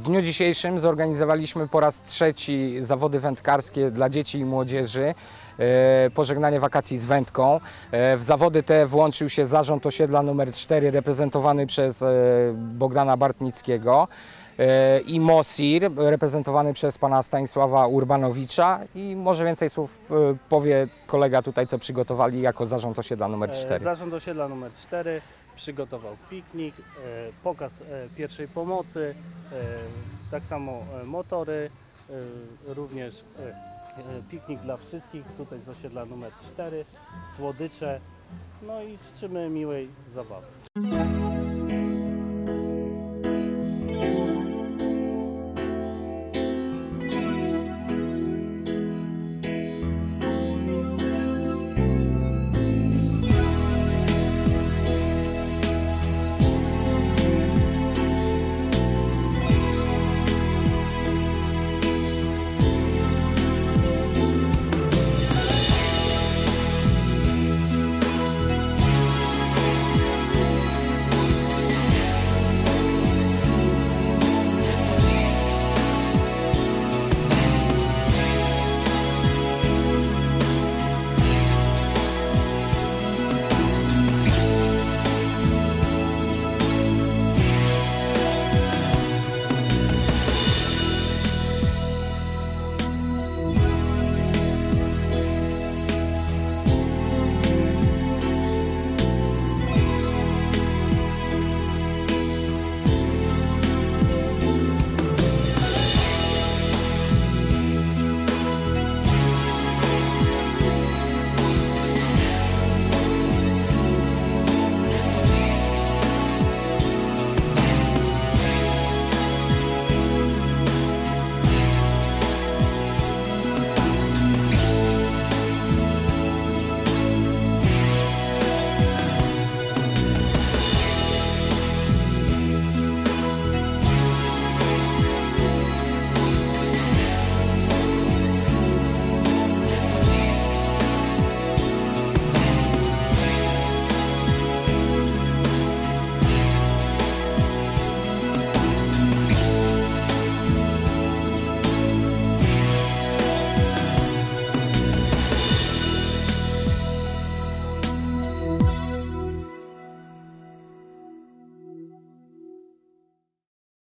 W dniu dzisiejszym zorganizowaliśmy po raz trzeci zawody wędkarskie dla dzieci i młodzieży. e, Pożegnanie wakacji z wędką. E, W zawody te włączył się zarząd osiedla numer 4 reprezentowany przez e, Bogdana Bartnickiego i MOSIR reprezentowany przez pana Stanisława Urbanowicza i może więcej słów powie kolega tutaj, co przygotowali jako zarząd osiedla numer E, 4. Zarząd osiedla numer 4 przygotował piknik, e, pokaz e, pierwszej pomocy, e, tak samo motory, również piknik dla wszystkich tutaj z osiedla numer 4, słodycze, no i życzymy miłej zabawy.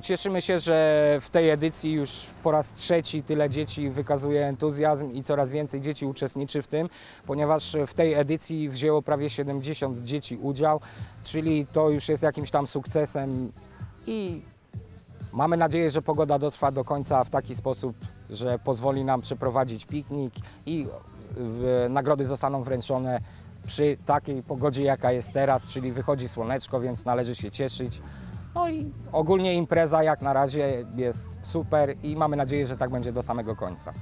Cieszymy się, że w tej edycji już po raz trzeci tyle dzieci wykazuje entuzjazm i coraz więcej dzieci uczestniczy w tym, ponieważ w tej edycji wzięło prawie 70 dzieci udział, czyli to już jest jakimś tam sukcesem i mamy nadzieję, że pogoda dotrwa do końca w taki sposób, że pozwoli nam przeprowadzić piknik i nagrody zostaną wręczone przy takiej pogodzie, jaka jest teraz, czyli wychodzi słoneczko, więc należy się cieszyć. No i ogólnie impreza jak na razie jest super i mamy nadzieję, że tak będzie do samego końca.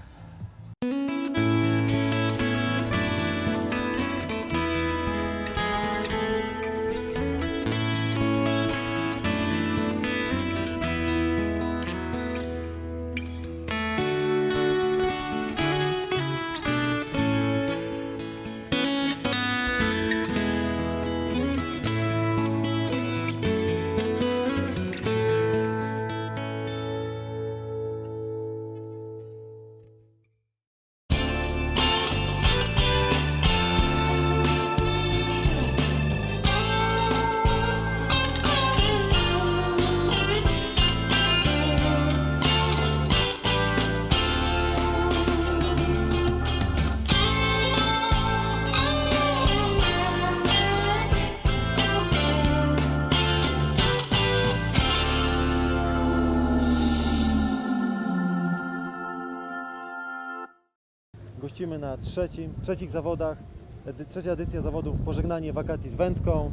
Na trzecim, trzecich zawodach, edy, trzecia edycja zawodów Pożegnanie wakacji z wędką.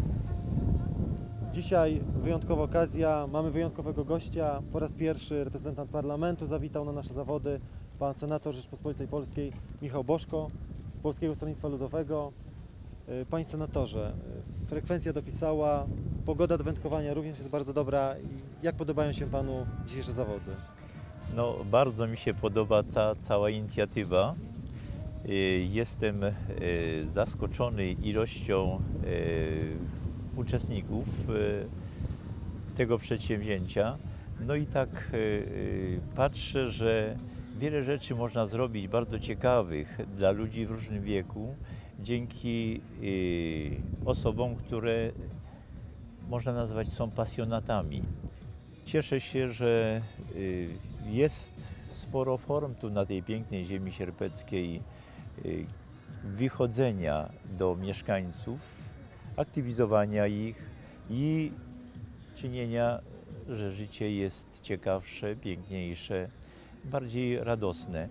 Dzisiaj wyjątkowa okazja, mamy wyjątkowego gościa. Po raz pierwszy reprezentant parlamentu zawitał na nasze zawody, pan senator Rzeczpospolitej Polskiej Michał Boszko z Polskiego Stronnictwa Ludowego. Y, Panie senatorze, y, frekwencja dopisała, pogoda do wędkowania również jest bardzo dobra. Jak podobają się panu dzisiejsze zawody? No, bardzo mi się podoba ta cała inicjatywa. Y, Jestem y, zaskoczony ilością y, uczestników tego przedsięwzięcia. No i tak patrzę, że wiele rzeczy można zrobić bardzo ciekawych dla ludzi w różnym wieku dzięki osobom, które można nazwać są pasjonatami. Cieszę się, że jest sporo form tu na tej pięknej ziemi sierpeckiej wychodzenia do mieszkańców, aktywizowania ich i czynienia, że życie jest ciekawsze, piękniejsze, bardziej radosne.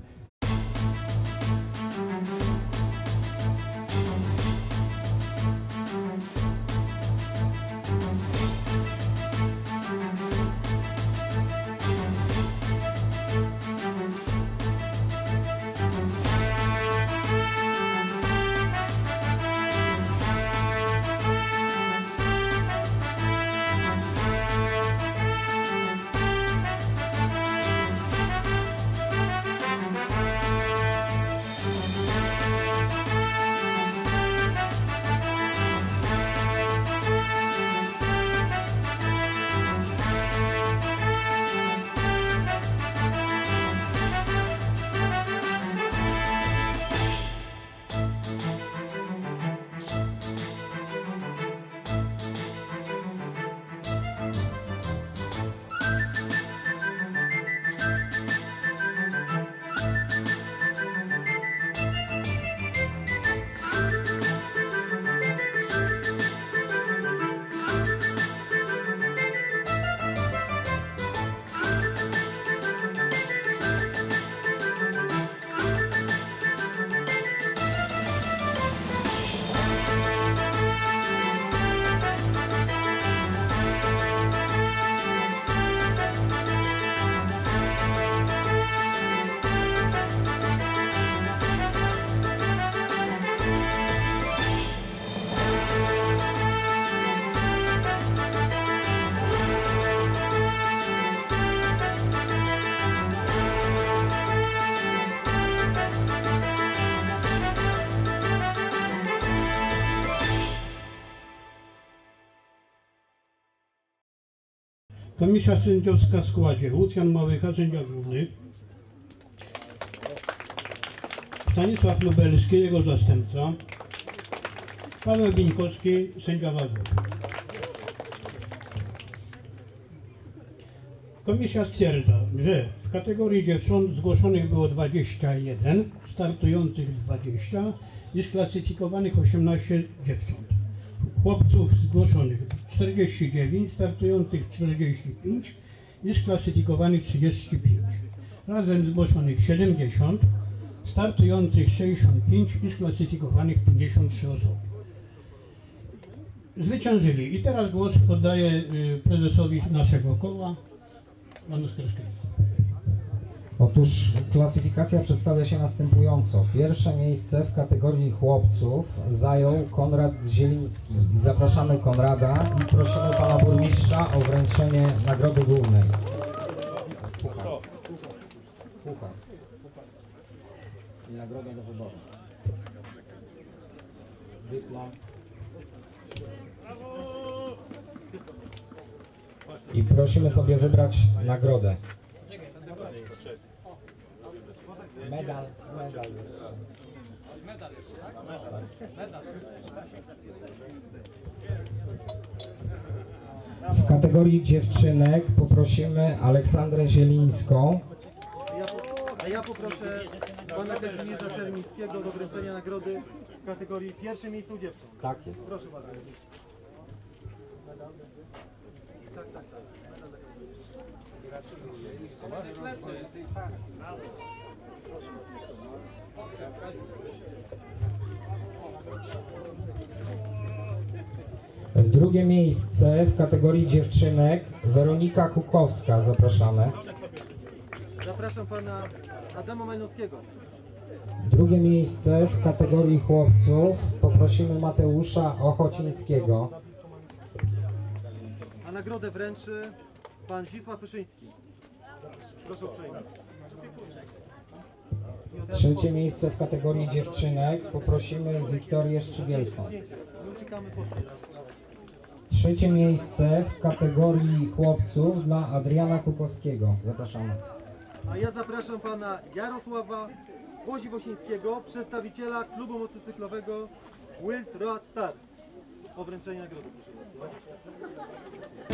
Komisja sędziowska w składzie Lucjan Małycha, sędzia główny, Stanisław Lubelski, jego zastępca, Paweł Bieńkowski, sędzia wadów. Komisja stwierdza, że w kategorii dziewcząt zgłoszonych było 21, startujących 20 i sklasyfikowanych 18 dziewcząt. Chłopców zgłoszonych 49, startujących 45 i sklasyfikowanych 35. Razem zgłoszonych 70, startujących 65 i sklasyfikowanych 53 osoby. Zwyciężyli. I teraz głos oddaję y, prezesowi naszego koła, panu Skrzyskiemu. Otóż klasyfikacja przedstawia się następująco. Pierwsze miejsce w kategorii chłopców zajął Konrad Zieliński. Zapraszamy Konrada i prosimy pana burmistrza o wręczenie nagrody głównej. Puchar. Puchar. I nagrodę do wyboru. Dyplom. I prosimy sobie wybrać nagrodę. Medal, medal jeszcze. W kategorii dziewczynek poprosimy Aleksandrę Zielińską. A ja poproszę pana Kazimierza Czermińskiego do wręczenia nagrody w kategorii pierwsze miejsce u dziewcząt. Tak jest. Proszę bardzo. Drugie miejsce w kategorii dziewczynek Weronika Kukowska. Zapraszamy. Zapraszam pana Adama Majnowskiego. Drugie miejsce w kategorii chłopców poprosimy Mateusza Ochocińskiego. A nagrodę wręczy pan Zdzisław Pyszyński. Proszę uprzejmie. Trzecie miejsce w kategorii dziewczynek poprosimy Wiktorię Szczygielską. Po Trzecie miejsce w kategorii chłopców dla Adriana Kukowskiego. Zapraszamy. A ja zapraszam pana Jarosława Woziwosińskiego, przedstawiciela klubu motocyklowego Wild Road Star. O wręczenie nagrody, proszę.